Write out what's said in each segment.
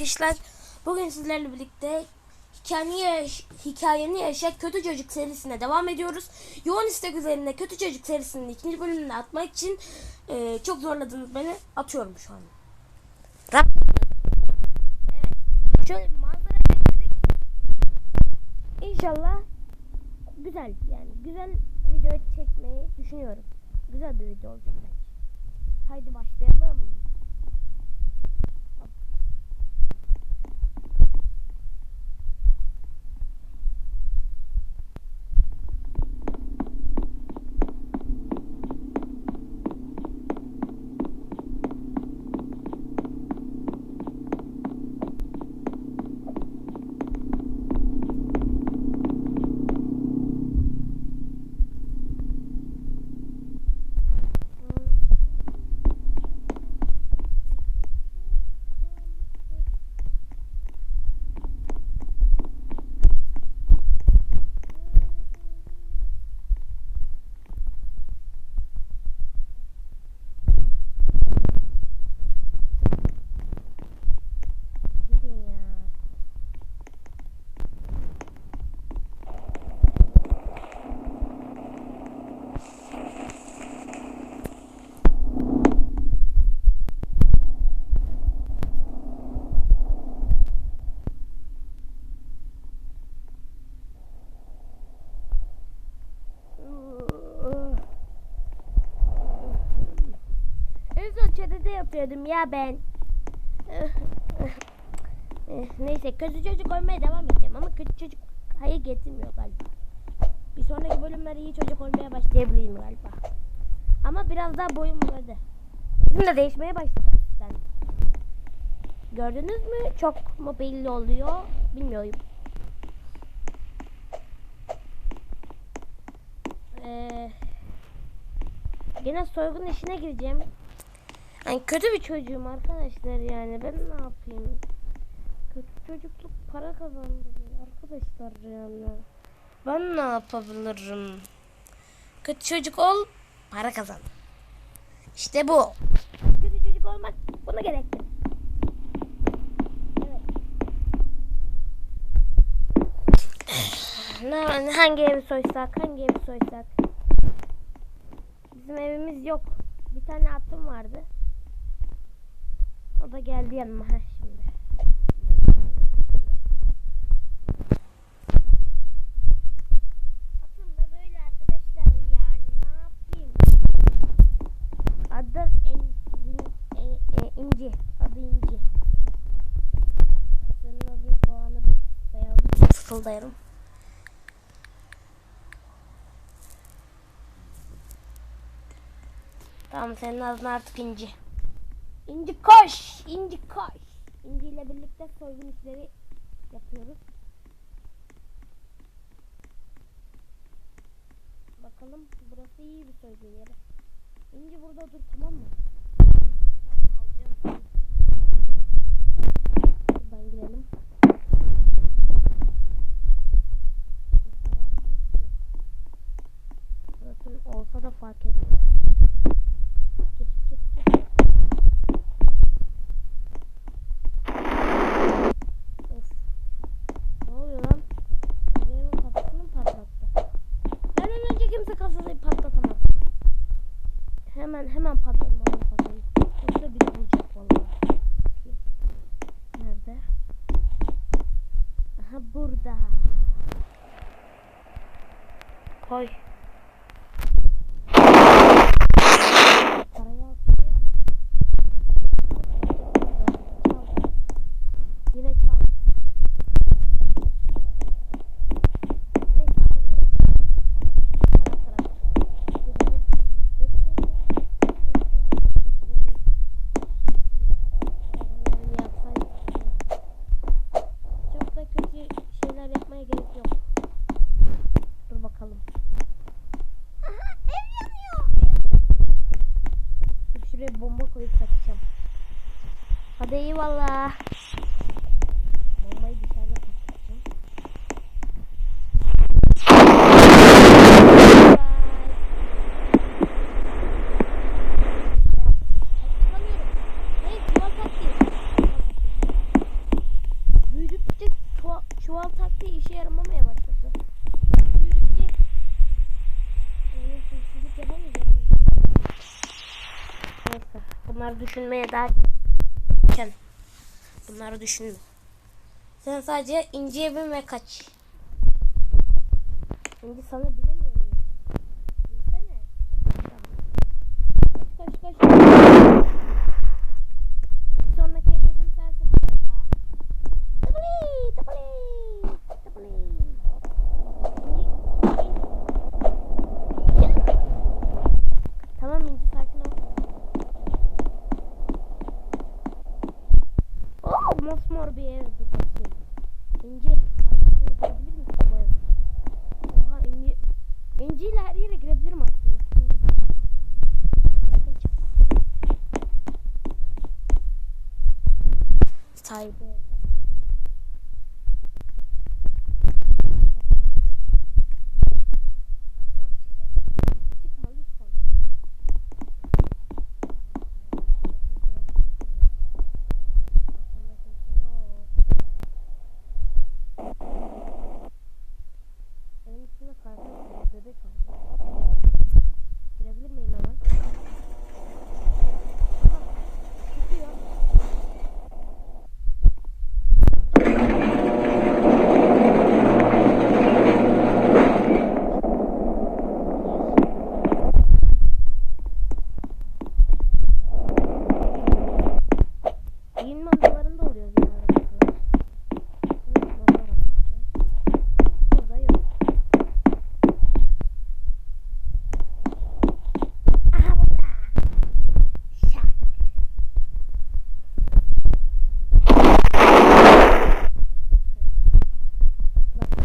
arkadaşlar. Bugün sizlerle birlikte hikayeni, hikayeni yaşa kötü çocuk serisine devam ediyoruz. Yoğun istek üzerine kötü çocuk serisinin ikinci bölümünü atmak için e, çok zorladınız beni. Atıyorum şu an. Evet. Şöyle bir manzara ekledik. İnşallah güzel yani güzel video çekmeyi düşünüyorum. Güzel bir video olacak. Haydi başlayalım. Çadırda yapıyordum ya ben. Neyse kötü çocuk olmaya devam edeceğim ama kötü çocuk hayır getirmiyor galiba. Bir sonraki bölümlerde iyi çocuk olmaya başlayabilirim galiba. Ama biraz daha boyum uzadı. Bizim de değişmeye başladı hafiften. Gördünüz mü? Çok mu belli oluyor? Bilmiyorum. Ee, gene soygun işine gireceğim. Yani kötü bir çocuğum arkadaşlar yani ben ne yapayım? Kötü çocukluk para kazandı arkadaşlar yani. Ben ne yapabilirim? Kötü çocuk ol, para kazan. İşte bu. Kötü çocuk olmak bunu gerektirir. Evet. Ne, hangi evi soysak, hangi evi soysak? Bizim evimiz yok. Bir tane atım vardı. O da geldi yanıma ha şimdi. Atım da böyle arkadaşlar yani ne yapayım? Adı en, e, e, İnci. Adı İnci. Senin adını kulağını fısıldayalım. Fısıldayalım. Tamam senin adın artık İnci. İnci koş! İnci koş! İnci ile birlikte soygun işleri yapıyoruz. Bakalım burası iyi bir soygun yeri. İnci burada dur tamam mı? Buradan girelim. Zaten olsa da fark etmiyor. Gir gir gir. Of. Ne oluyor lan? Benim kafasını mı patlattı? Benden önce kimse kafasını patlatamaz. Hemen hemen patlatmalıyım kafayı. Yoksa biri bulacak vallahi. Bakayım. Nerede? Aha burada. Koy. Parayı al, parayı al. Çal. Yine çal. Neyse al ya. Al. Para, para. Bunları yapsaydık. Çok da kötü şeyler yapmaya gerek yok. Dur bakalım. Aha ev yanıyor. Dur şuraya bomba koyup kaçacağım. Hadi eyvallah. Bombayı dışarıda patlatacağım. Bye. Çıkamıyorum. Hayır duvar kattı. Duvar kattı. Bunları düşünmeye daha erken. Bunları düşünme. Sen sadece inciye bin ve kaç. İnci sana bilemiyor 台北。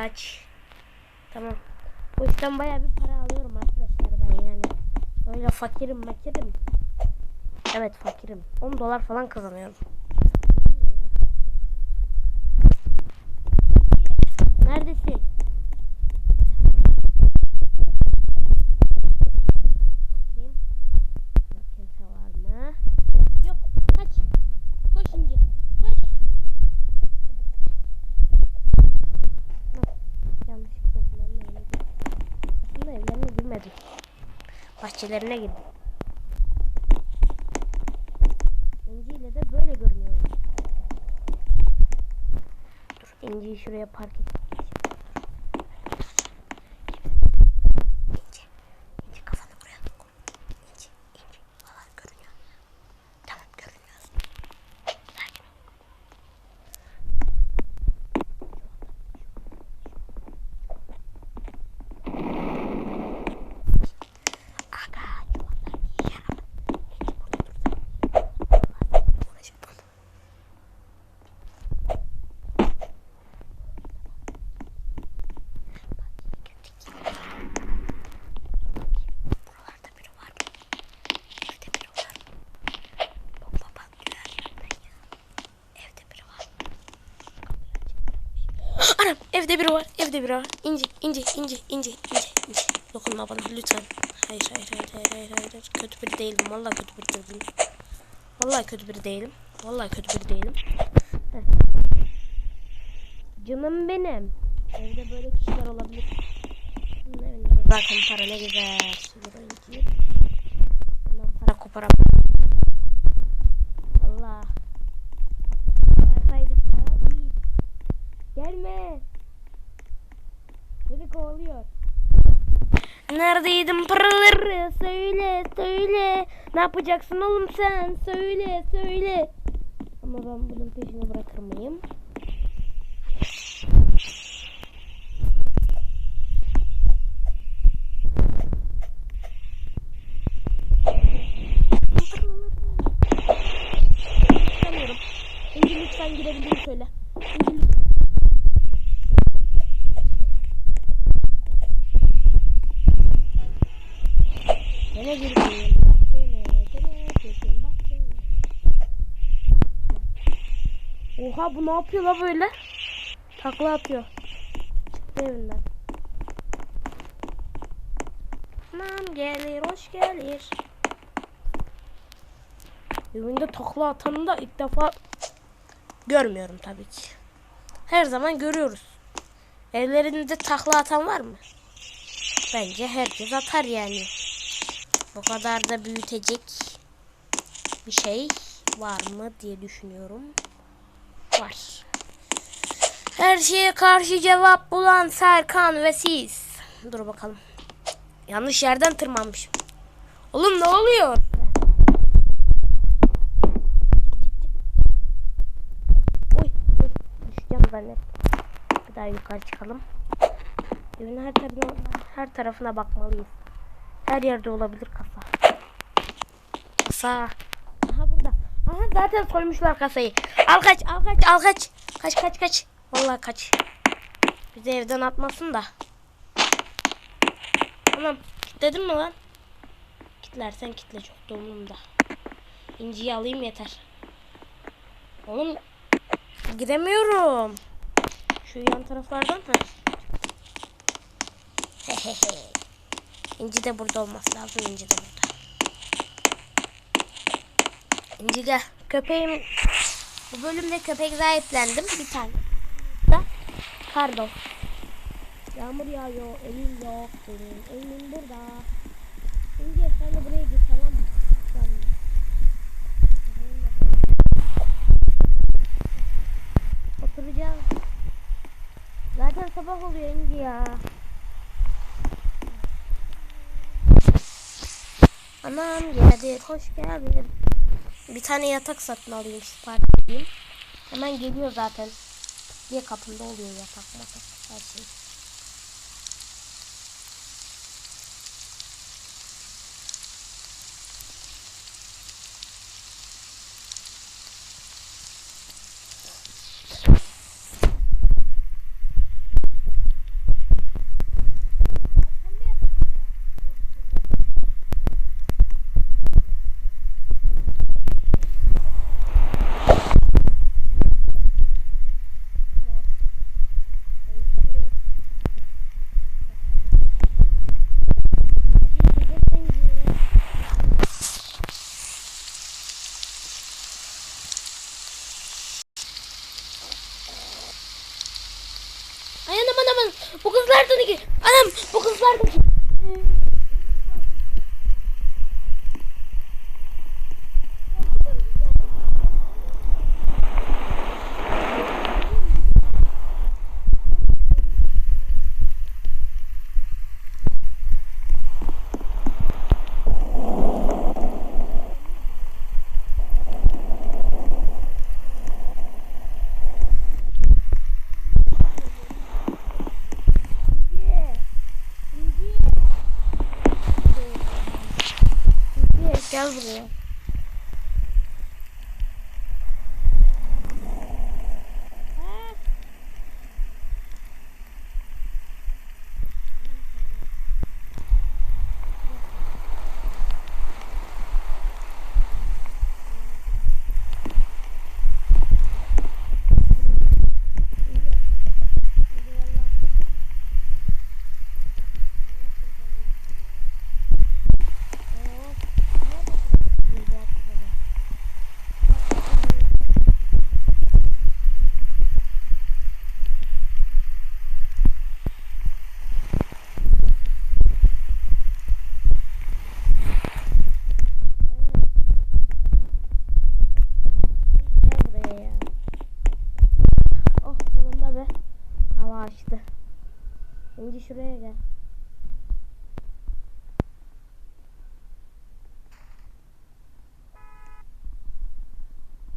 Kaç. Tamam. Bu işten bayağı bir para alıyorum arkadaşlar ben yani. Öyle fakirim makirim. Evet fakirim. 10 dolar falan kazanıyorum. Neredesin? Bakayım. Yok kimse var mı? Yok. Kaç. Koş İnci. Koş. Bak, Yanlışlıkla bunların evine girdim. Aslında girmedim. Bahçelerine girdim. İnci ile de böyle görünüyorum. Dur İnci'yi şuraya park edip geçeyim. İnci. İnci kafanı buraya koy. İnci. İnci. Valla görünüyor. Tamam görünüyorsun. Sakin ol. Aga çuvallar yer ama. İnci burada dursana. Uğraşıp durma. Buralarda biri var. Evde biri var. Bomba patlıyor yerden ya. Evde biri var. Anam evde biri var. İnci, inci, inci, inci, inci, inci. Dokunma bana lütfen. Hayır, hayır, hayır, hayır, hayır, hayır. Kötü biri değilim. Vallahi kötü biri değilim. Vallahi kötü biri değilim. Vallahi kötü biri değilim. Heh. Canım benim. Evde böyle kişiler olabilir. Zaten para ne güzel. Bundan para koparam. Allah. Varsaydık daha iyi. Gelme. Beni kovalıyor. Neredeydin paraları? Söyle, söyle. Ne yapacaksın oğlum sen? Söyle, söyle. Ama ben bunun peşini bırakır mıyım? Çıkamıyorum. İnci lütfen girebildiğini söyle. İnci lütfen. Gene girdim. Gene, gene girdim. Bak gene. Oha bu ne yapıyor la böyle? Takla atıyor. Evinden. Anam gelir, hoş gelir. Evinde takla atanı da ilk defa görmüyorum tabii ki. Her zaman görüyoruz. Evlerinde takla atan var mı? Bence herkes atar yani. Bu kadar da büyütecek bir şey var mı diye düşünüyorum. Var. Her şeye karşı cevap bulan Serkan ve siz. Dur bakalım. Yanlış yerden tırmanmışım. Oğlum ne oluyor? Oy oy düşeceğim zannet. Bir daha yukarı çıkalım. Evin her tarafına, her tarafına bakmalıyız. Her yerde olabilir kasa. Kasa. Aha zaten soymuşlar kasayı. Al kaç, al kaç, al kaç. Kaç kaç kaç. Vallahi kaç. Bizi evden atmasın da. Tamam. Kilitledin mi lan? Kitlersen kitle çok da. İnciyi alayım yeter. Oğlum giremiyorum. Şu yan taraflardan ha. İnci de burada olması lazım. İnci de burada. İnci gel. Köpeğim bu bölümde köpek sahiplendim. Bir tane. Da pardon. Yağmur yağıyor. Evim yok. Benim evim burada. İnci sen de buraya git tamam mı? Oturacağım. Zaten sabah oluyor İnci ya. Anam geldi. Hoş geldin. Bir tane yatak satın alayım sipariş edeyim. Hemen geliyor zaten. Diye kapımda oluyor yatak her şey. Ay anam anam anam. Bu kızlardan iki. Anam bu kızlardan iki. Gel buraya. Gel buraya ya. Oh sonunda be. Hava açtı. İnci şuraya gel.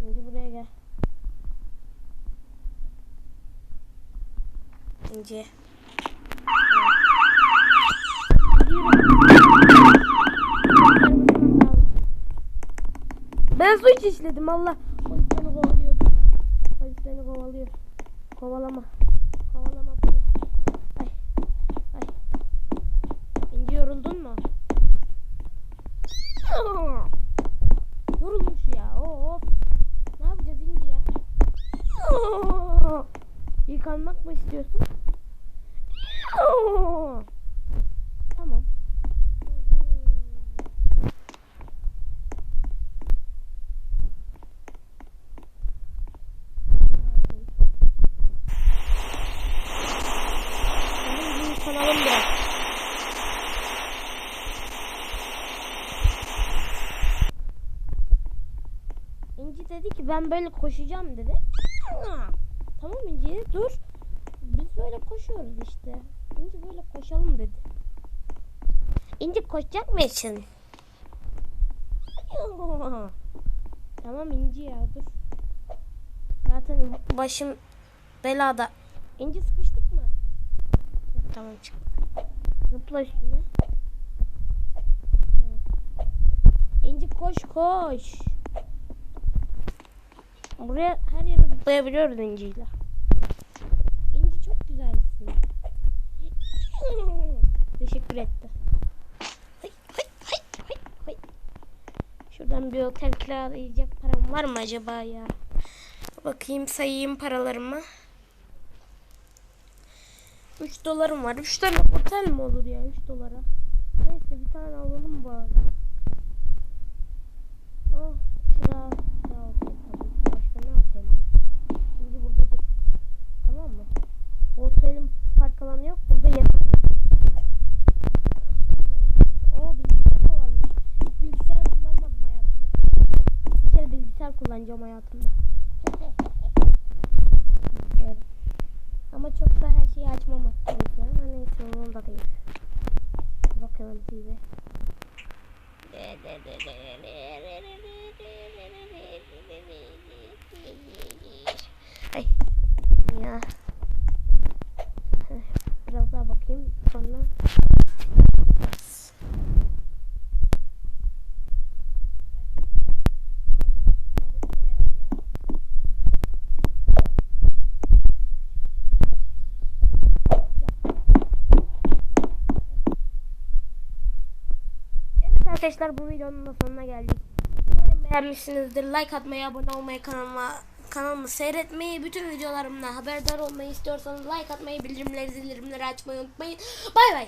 İnci buraya gel. İnci. Ben suç işledim Allah. Polis beni kovalıyor. Polis beni kovalıyor. Kovalama. Kovalama polis. Ay. Ay. İnci yoruldun mu? Yorulmuş ya. Oo. Ne yapacağız İnci ya? Yıkanmak mı istiyorsun? Tamam. Yıkanalım biraz. İnci dedi ki ben böyle koşacağım dedi. Tamam İnci dur. Biz böyle koşuyoruz işte. İnci böyle koşalım dedi. İnci koşacak mısın? Tamam İnci ya dur. Zaten başım belada. İnci sıkıştık mı? Yok, tamam çık. Zıpla üstüne. İnci koş koş. Buraya her yere zıplayabiliyoruz İnci'yle. İnci çok güzelsin. Teşekkür etti. Şuradan bir otel kiralayacak param var mı acaba ya? Bakayım sayayım paralarımı. 3 dolarım var. 3 tane otel mi olur ya 3 dolara? Neyse bir tane alalım bari. Oh kira, kira otel tabii. Başka ne otel var? Şimdi burada dur. Tamam mı? Bu otelin park alanı yok. Burada yemek. Oo bilgisayar da varmış. Hiç bilgisayar kullanmadım hayatımda. Bir kere bilgisayar kullanacağım hayatımda. Evet. Ama çok da her şeyi açmamak gerekiyor. Ama neyse umurumda değil. Bakalım TV. Ay ya. Biraz daha bakayım sonra. Evet arkadaşlar bu videonun da sonuna geldik. Umarım beğenmişsinizdir. Like atmayı, abone olmayı, kanalıma kanalımı seyretmeyi, bütün videolarımdan haberdar olmayı istiyorsanız like atmayı, bildirimleri, zildirimleri açmayı unutmayın. Bay bay.